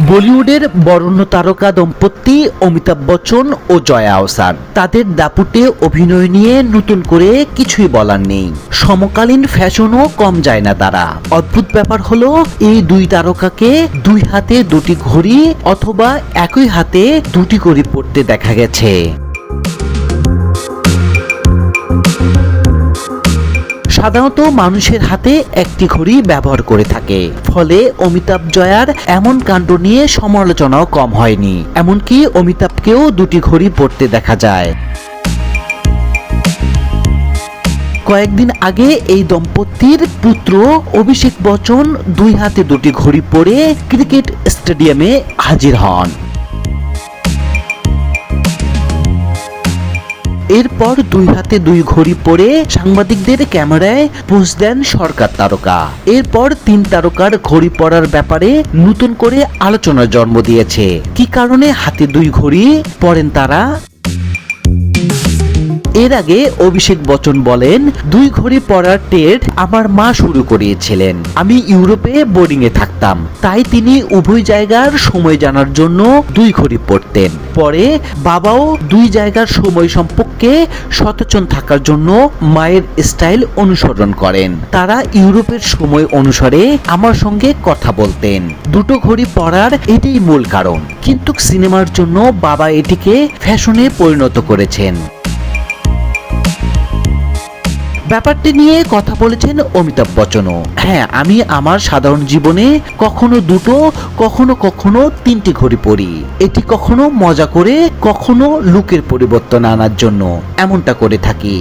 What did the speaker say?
বলিউডের বরণ্য তারকা দম্পতি অমিতাভ বচ্চন ও জয়া আহসান। তাদের দাপুটে অভিনয় নিয়ে নতুন করে কিছুই বলার নেই। সমকালীন ফ্যাশনও কম যায় না তারা। অদ্ভুত ব্যাপার হলো, এই দুই তারকাকে দুই হাতে দুটি ঘড়ি অথবা একই হাতে দুটি ঘড়ি পড়তে দেখা গেছে। সাধারণত মানুষের হাতে একটি ঘড়ি ব্যবহার করে থাকে। ফলে অমিতাভ জয়ার এমন কাণ্ড নিয়ে সমালোচনাও কম হয়নি। এমনকি অমিতাভকেও দুটি ঘড়ি পরতে দেখা যায়। কয়েকদিন আগে এই দম্পতির পুত্র অভিষেক বচ্চন দুই হাতে দুটি ঘড়ি পরে ক্রিকেট স্টেডিয়ামে হাজির হন। এরপর দুই হাতে দুই ঘড়ি পরে সাংবাদিকদের ক্যামেরায় পোজ দেন সরকার তারকা। এরপর তিন তারকার ঘড়ি পরার ব্যাপারে নতুন করে আলোচনার জন্ম দিয়েছে। কি কারণে হাতে দুই ঘড়ি পরেন তারা? এর আগে অভিষেক বচ্চন বলেন, দুই ঘড়ি পড়ার টেট আমার মা শুরু করিয়েছিলেন। আমি ইউরোপে বোর্ডিং এ থাকতাম। তাই তিনি উভয় জায়গার সময় জানার জন্য দুই ঘড়ি পড়তেন। পরে বাবাও দুই জায়গার সময় সম্পর্কে সচেতন থাকার জন্য মায়ের স্টাইল অনুসরণ করেন। তারা ইউরোপের সময় অনুসারে আমার সঙ্গে কথা বলতেন। দুটো ঘড়ি পরার এটাই মূল কারণ। কিন্তু সিনেমার জন্য বাবা এটিকে ফ্যাশনে পরিণত করেছেন। ব্যাপারটি নিয়ে কথা বলেছেন অমিতাভ বচ্চনও। হ্যাঁ আমি আমার সাধারণ জীবনে কখনো দুটো, কখনো কখনো তিনটি ঘড়ি পরি এটি কখনো মজা করে, কখনো লুকের পরিবর্তন আনার জন্য। এমনটা করে থাকি।